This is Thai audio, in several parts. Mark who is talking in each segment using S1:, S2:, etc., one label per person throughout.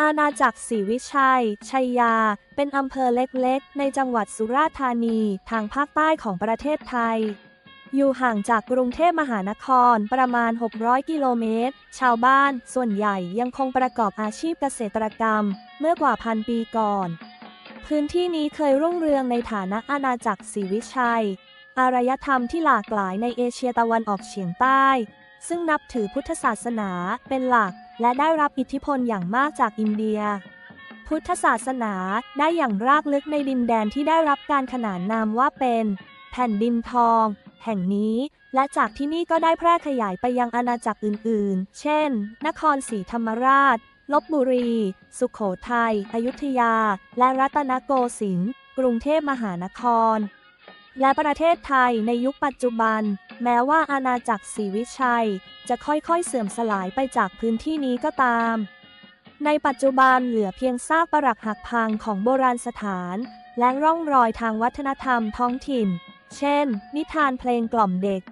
S1: อาณาจักรศรีวิชัย ชัยยา เป็นอำเภอเล็กๆ ในจังหวัดสุราษฎร์ธานี ทางภาคใต้ของประเทศไทย อยู่ห่างจากกรุงเทพมหานครประมาณ 600 กิโลเมตร ชาวบ้าน ส่วนใหญ่ยังคงประกอบอาชีพเกษตรกรรม เมื่อกว่าพันปีก่อน พื้นที่นี้เคยรุ่งเรืองในฐานะอาณาจักรศรีวิชัย อารยธรรมที่หลากหลายในเอเชียตะวันออกเฉียงใต้ ซึ่งนับถือพุทธศาสนาเป็นหลัก และได้รับอิทธิพลอย่างมากจากอินเดีย พุทธศาสนาได้อย่างรากลึกในดินแดนที่ได้รับการขนานนามว่าเป็น แผ่นดินทอง แห่งนี้และจากที่นี่ก็ได้แพร่ขยายไปยังอาณาจักรอื่นๆ เช่น นครศรีธรรมราช ลบบุรี สุขโขทัย อยุธยา และรัตนโกสินทร์ กรุงเทพมหานคร และประเทศไทยในยุคปัจจุบัน แม้ว่าอาณาจักรศรีวิชัย จะค่อยๆเสื่อมสลายไปจากพื้นที่นี้ก็ตาม ในปัจจุบันเหลือเพียงซากปรักหักพังของโบราณสถาน และร่องรอยทางวัฒนธรรมท้องถิ่น เช่น นิทานเพลงกล่อมเด็ก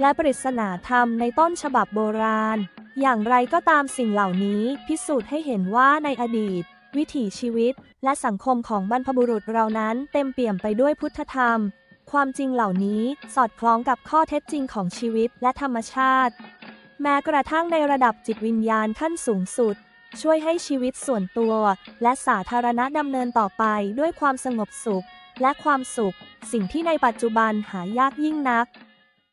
S1: และปริศนาธรรมในต้นฉบับโบราณ อย่างไรก็ตามสิ่งเหล่านี้พิสูจน์ให้เห็นว่าในอดีตวิถีชีวิตและสังคมของบรรพบุรุษเรานั้นเต็มเปี่ยมไปด้วยพุทธธรรม ความจริงเหล่านี้สอดคล้องกับข้อเท็จจริงของชีวิตและธรรมชาติ แม้กระทั่งในระดับจิตวิญญาณขั้นสูงสุด ช่วยให้ชีวิตส่วนตัว และสาธารณะดำเนินต่อไปด้วยความสงบสุข และความสุข สิ่งที่ในปัจจุบันหายากยิ่งนัก